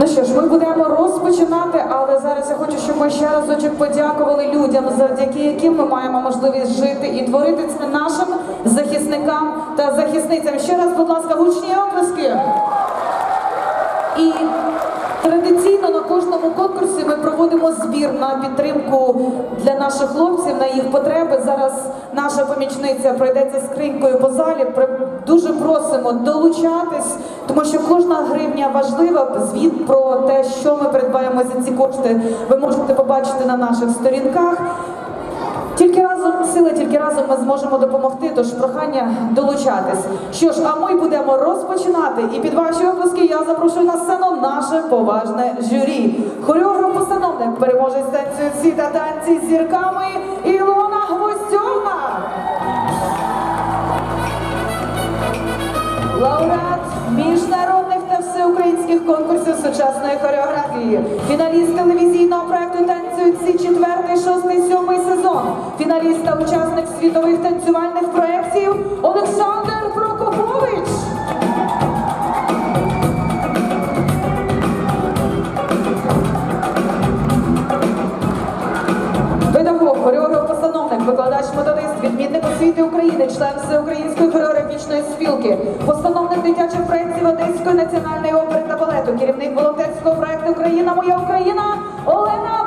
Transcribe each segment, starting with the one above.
Ну що ж, ми будемо розпочинати, але зараз я хочу, щоб ми ще разочок подякували людям, завдяки яким ми маємо можливість жити і творити це нашим захисникам та захисницям. Ще раз, будь ласка, гучні оплески. І традиційно кожному конкурсі ми проводимо збір на підтримку для наших хлопців на їх потреби. Зараз наша помічниця пройдеться скринькою по залі. Дуже просимо долучатись, тому що кожна гривня важлива. Звіт про те, що ми придбаємо за ці кошти, ви можете побачити на наших сторінках. Тільки разом сили, тільки разом ми зможемо допомогти. Тож прохання долучатись. Що ж, а ми будемо розпочинати. І під ваші оплески я запрошую на сцену наше поважне журі. Хореограф постановник переможець танцюють та танці з зірками Ілона Гвоздьовна. Лауреат міжнародних та всеукраїнських конкурсів сучасної хореографії, фіналіст телевізійного проекту «Танцюють всі четвертий, шостий, сьомий сезон, фіналіст та учасник світових танцювальних проєктів Олександр Прокопович. Педагог, хореограф, постановник, викладач методист, відмінник освіти України, член Всеукраїнської хореографічної спілки, постановник дитячих проєктів Одеської національної опери та балету, керівник волонтерського проєкту Україна, моя Україна Олена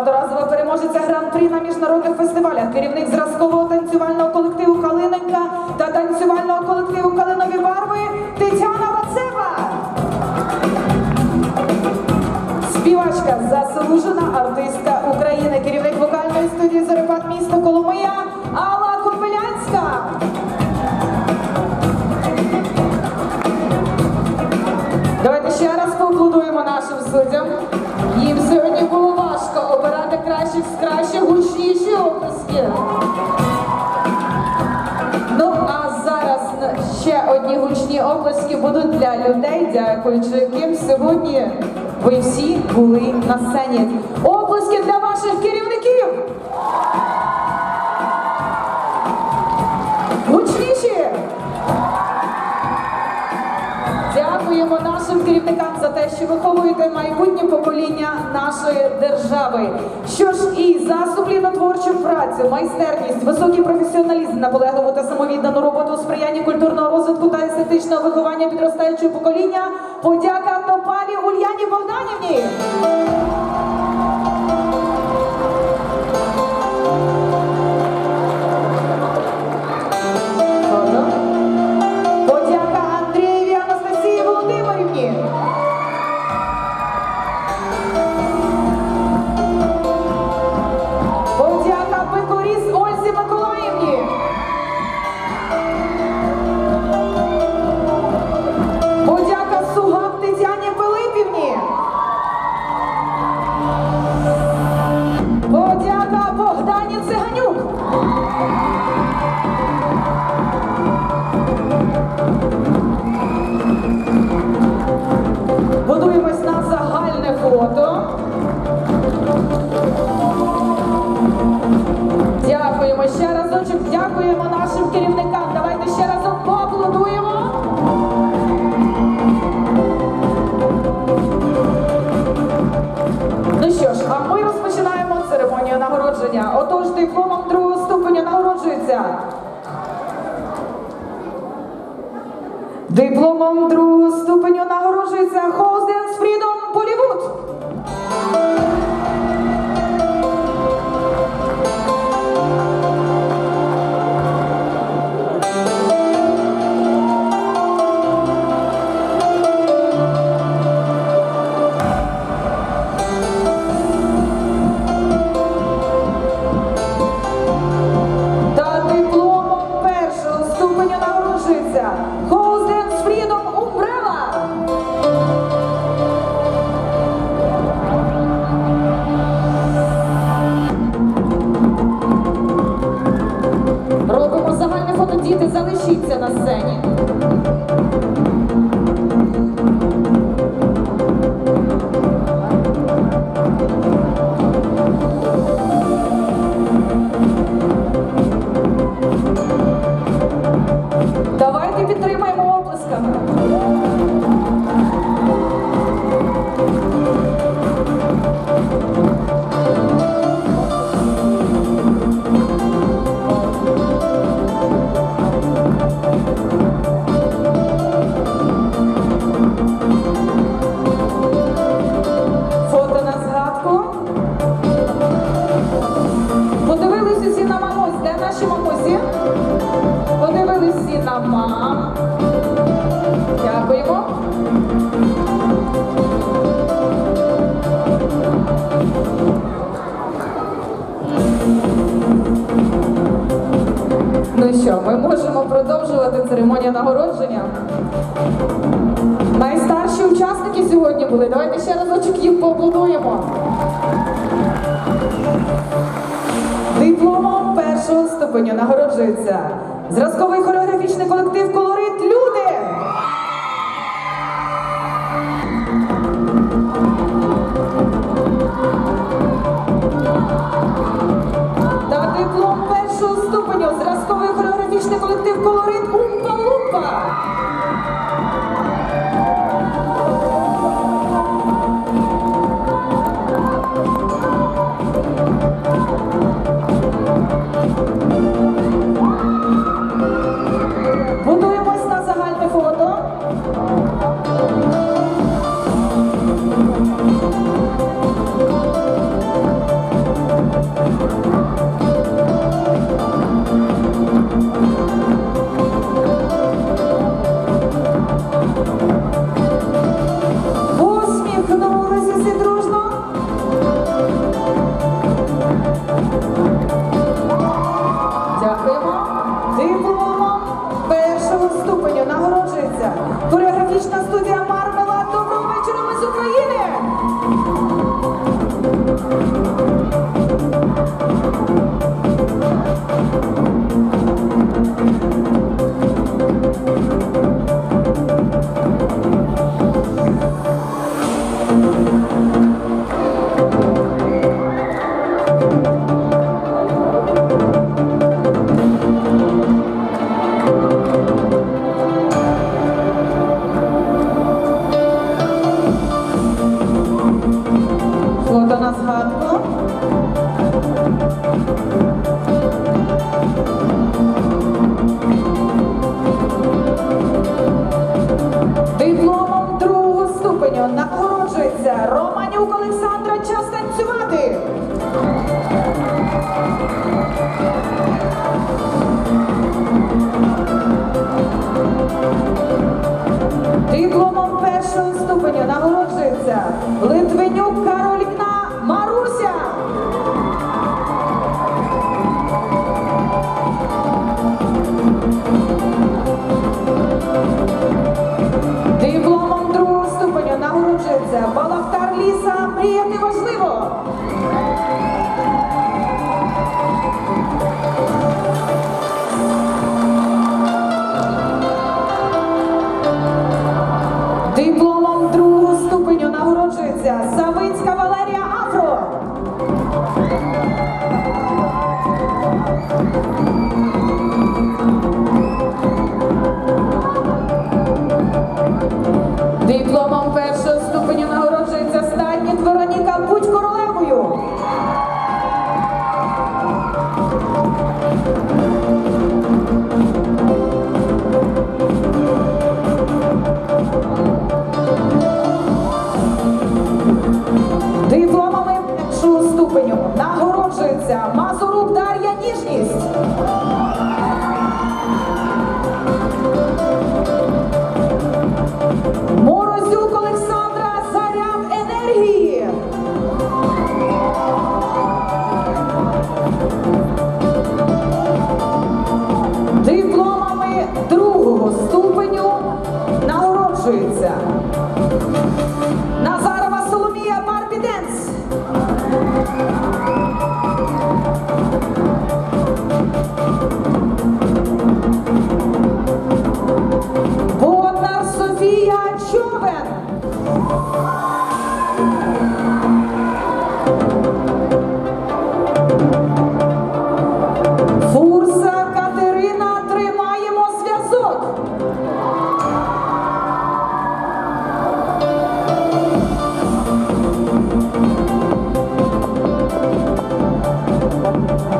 багаторазова переможеця гран-прі на міжнародних фестивалях, керівник зразкового танцювального колективу Калиненька та танцювального колективу Калинові барви Тетяна Вацева. Співачка, заслужена артистка України, керівник вокальної студії Зорепад місто Коломия Алла Копилянська. Давайте ще раз поаплодуємо нашим суддям. Оплески будуть для людей, дякуючи яким сьогодні ви всі були на сцені. Що виховуєте майбутнє покоління нашої держави. Що ж і за сумлінно-творчу працю, майстерність, високий професіоналізм, наполегливу та самовіддану роботу у сприянні культурного розвитку та естетичного виховання підростаючого покоління. Подяка Топалі Ульяні Богданівні. Будуємось на загальне фото. Дякуємо ще разочок. Дякуємо нашим керівникам. Давайте ще разом поаплодуємо. Ну що ж, а ми розпочинаємо церемонію нагородження. Отож, дипломом другого ступеня нагороджується. Дипломом другого ступеню нагороджується Холденс Фрідом Болівуд. Можемо продовжувати церемонію нагородження. Найстарші учасники сьогодні були. Давайте ще разочок їх поаплодуємо. Дипломом першого ступеню нагороджується зразковий хореографічний колектив Колорит Люди. Та диплом першого ступеня педагогічний колектив Колорит у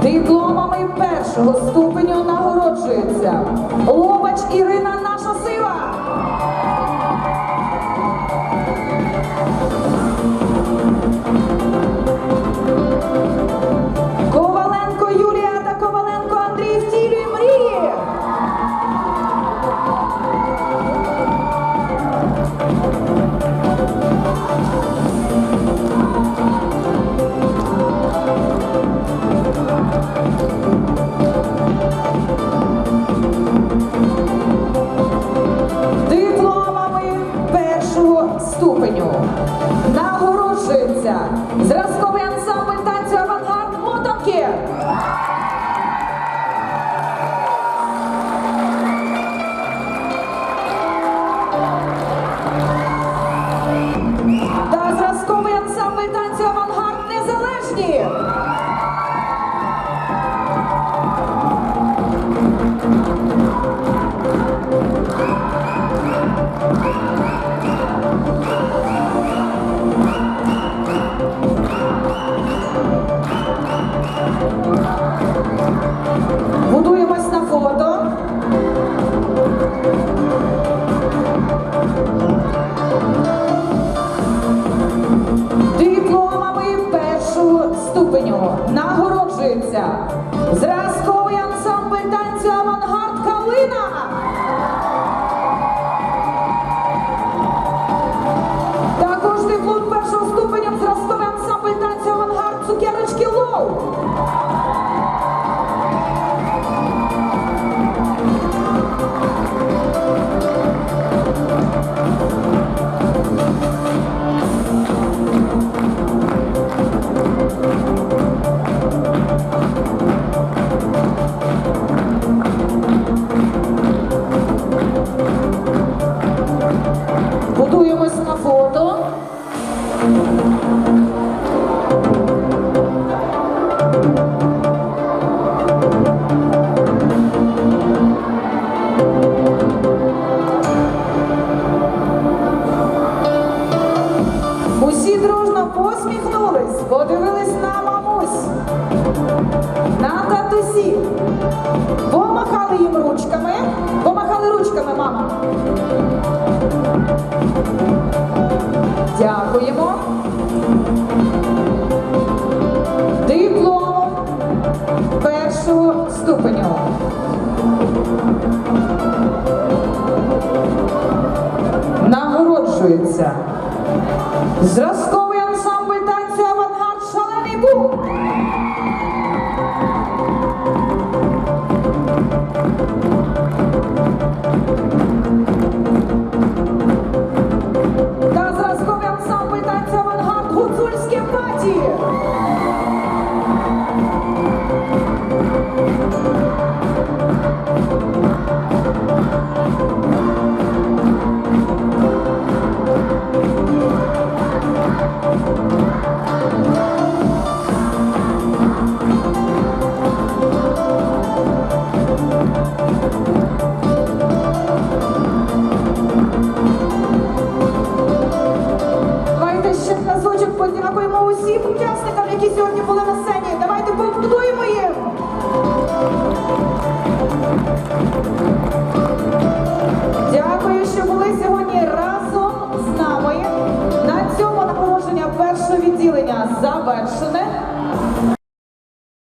Дипломами першого ступеню нагороджується Лобач Ірина наша сила. Дякуємо. Диплом першого ступеню. Нагороджується. Зразко. But.